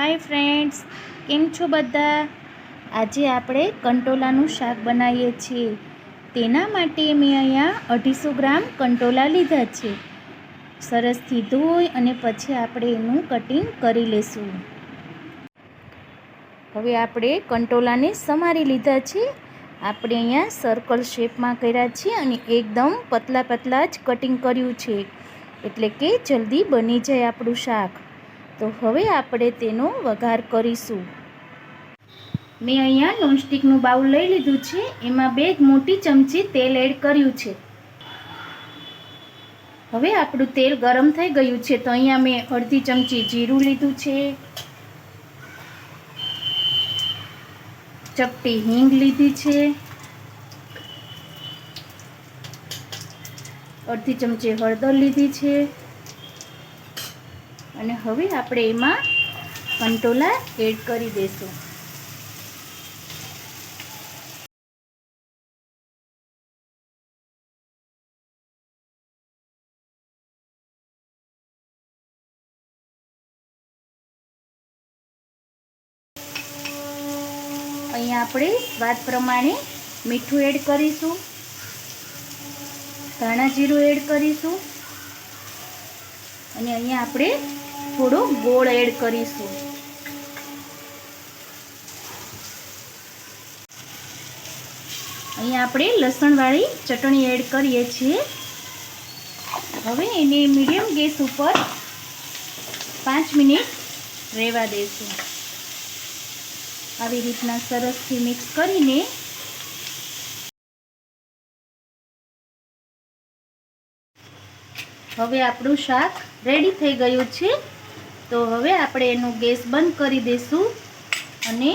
Hi friends કેમ છો બધા? આજે આપણે કંટોલાનું શાક બનાવીએ છીએ. તેના માટે મેં અહીંયા અઢીસો ગ્રામ કંટોલા લીધા છે. સરસથી ધોઈ અને પછી આપણે એનું કટિંગ કરી લેશું. હવે આપણે કંટોલાને સમારી લીધા છે. આપણે અહીંયા સર્કલ શેપમાં કર્યા છે અને એકદમ પતલા પતલા જ કટિંગ કર્યું છે. એટલે કે જલ્દી બની જાય આપણું શાક. તો હવે આપણે તેનો વઘાર કરીશું. મેં અહીંયા નોનસ્ટિકનું બાઉલ લઈ લીધું છે. એમાં બે મોટી ચમચી તેલ એડ કર્યું છે. હવે આપણું તેલ ગરમ થઈ ગયું છે, તો અહીંયા મેં અડધી ચમચી જીરું લીધું છે. ચપટી હિંગ લીધી છે. અડધી ચમચી હળદર લીધી છે. અને હવે આપણે એમાં કંટોલા એડ કરી દઈશું. અહીંયા આપણે સ્વાદ પ્રમાણે મીઠું એડ કરીશું. ધાણા જીરું એડ કરીશું. અને અહીંયા આપણે થોડો ગોળ એડ કરીશું. અહીંયા આપણે લસણવાળી ચટણી એડ કરીએ છીએ. હવે એને મીડિયમ ગેસ ઉપર પાંચ મિનિટ રહેવા દઈશું આવી રીતના સરસથી મિક્સ કરીને હવે આપણું શાક રેડી થઈ ગયું છે. તો હવે આપણે એનું ગેસ બંધ કરી દઈશું અને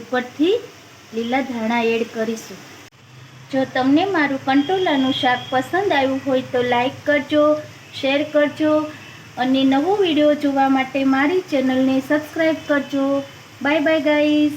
ઉપરથી લીલા ધાણા એડ કરીશું. જો તમને મારું કંટોલાનું શાક પસંદ આવ્યું હોય તો લાઈક કરજો, શેર કરજો અને નવો વીડિયો જોવા માટે મારી ચેનલને સબસ્ક્રાઈબ કરજો. Bye bye guys.